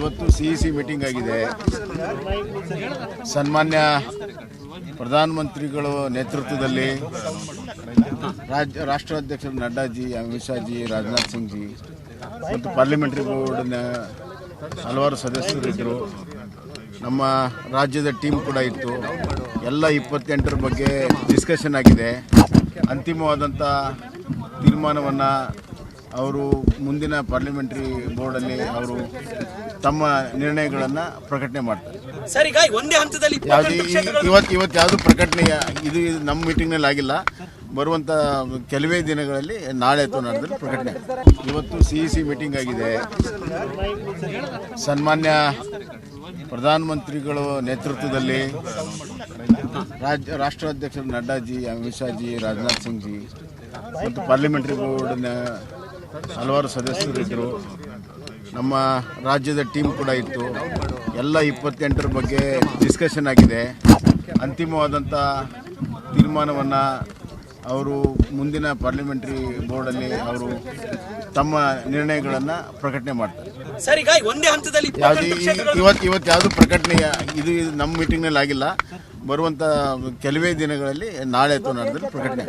ಇವತ್ತು C E C meeting ಆಗಿದೆ. ಸನ್ಮಾನ್ಯ ಪ್ರಧಾನಮಂತ್ರಿಗಳು ನೇತೃತ್ವದಲ್ಲಿ ರಾಜ್ಯ ರಾಷ್ಟ್ರಾಧ್ಯಕ್ಷರು ನಡ್ಡಾಜಿ ಅಮಿತ್ ಶಾಜಿ ರಾಜನಾಥ್ ಸಿಂಗ್ ಜಿ ಮತ್ತು ಪಾರ್ಲಿಮೆಂಟ್ರಿ ಬೋರ್ಡ್ನ ಹಲವಾರು ಸದಸ್ಯರಿದ್ದರು ನಮ್ಮ ರಾಜ್ಯದ ಟೀಮ್ ಕೂಡ ಇತ್ತು. ಎಲ್ಲ ಇಪ್ಪತ್ತೆಂಟರ ಬಗ್ಗೆ ಡಿಸ್ಕಷನ್ ಆಗಿದೆ. ಅಂತಿಮವಾದಂಥ ತೀರ್ಮಾನವನ್ನು ಅವರು ಮುಂದಿನ ಪಾರ್ಲಿಮೆಂಟ್ರಿ ಬೋರ್ಡಲ್ಲಿ ಅವರು ತಮ್ಮ ನಿರ್ಣಯಗಳನ್ನು ಪ್ರಕಟಣೆ ಮಾಡ್ತಾರೆ. ಯಾವುದೇ ಇವತ್ತು ಇವತ್ತು ಯಾವುದು ಪ್ರಕಟಣೆ ಇದು ನಮ್ಮ ಮೀಟಿಂಗ್ನಲ್ಲಿ ಆಗಿಲ್ಲ. ಬರುವಂಥ ಕೆಲವೇ ದಿನಗಳಲ್ಲಿ ನಾಳೆ ಅಥವಾ ನಡೆದ್ರೆ ಪ್ರಕಟಣೆ. ಇವತ್ತು ಸಿ ಇ ಸಿ ಮೀಟಿಂಗ್ ಆಗಿದೆ. ಸನ್ಮಾನ್ಯ ಪ್ರಧಾನಮಂತ್ರಿಗಳು ನೇತೃತ್ವದಲ್ಲಿ ರಾಜ್ಯ ರಾಷ್ಟ್ರಾಧ್ಯಕ್ಷರು ನಡ್ಡಾಜಿ ಅಮಿತ್ ಶಾಜಿ ರಾಜನಾಥ್ ಸಿಂಗ್ ಜಿ ಮತ್ತು ಪಾರ್ಲಿಮೆಂಟ್ರಿ ಬೋರ್ಡ್ನ ಹಲವಾರು ಸದಸ್ಯರಿದ್ದರು ನಮ್ಮ ರಾಜ್ಯದ ಟೀಮ್ ಕೂಡ ಇತ್ತು. ಎಲ್ಲ ಇಪ್ಪತ್ತೆಂಟರ ಬಗ್ಗೆ ಡಿಸ್ಕಷನ್ ಆಗಿದೆ. ಅಂತಿಮವಾದಂಥ ತೀರ್ಮಾನವನ್ನು ಅವರು ಮುಂದಿನ ಪಾರ್ಲಿಮೆಂಟ್ರಿ ಬೋರ್ಡಲ್ಲಿ ಅವರು ತಮ್ಮ ನಿರ್ಣಯಗಳನ್ನು ಪ್ರಕಟಣೆ ಮಾಡ್ತಾರೆ. ಸರ್ ಈಗ ಒಂದೇ ಹಂತದಲ್ಲಿ ಯಾವುದೇ ಇವತ್ತು ಇವತ್ತು ಯಾವುದು ಪ್ರಕಟಣೆ ಇದು ಇದು ನಮ್ಮ ಮೀಟಿಂಗ್ನಲ್ಲಿ ಆಗಿಲ್ಲ. ಬರುವಂಥ ಕೆಲವೇ ದಿನಗಳಲ್ಲಿ ನಾಳೆ ಅಥವಾ ನಾಡ್ದಲ್ಲಿ ಪ್ರಕಟಣೆ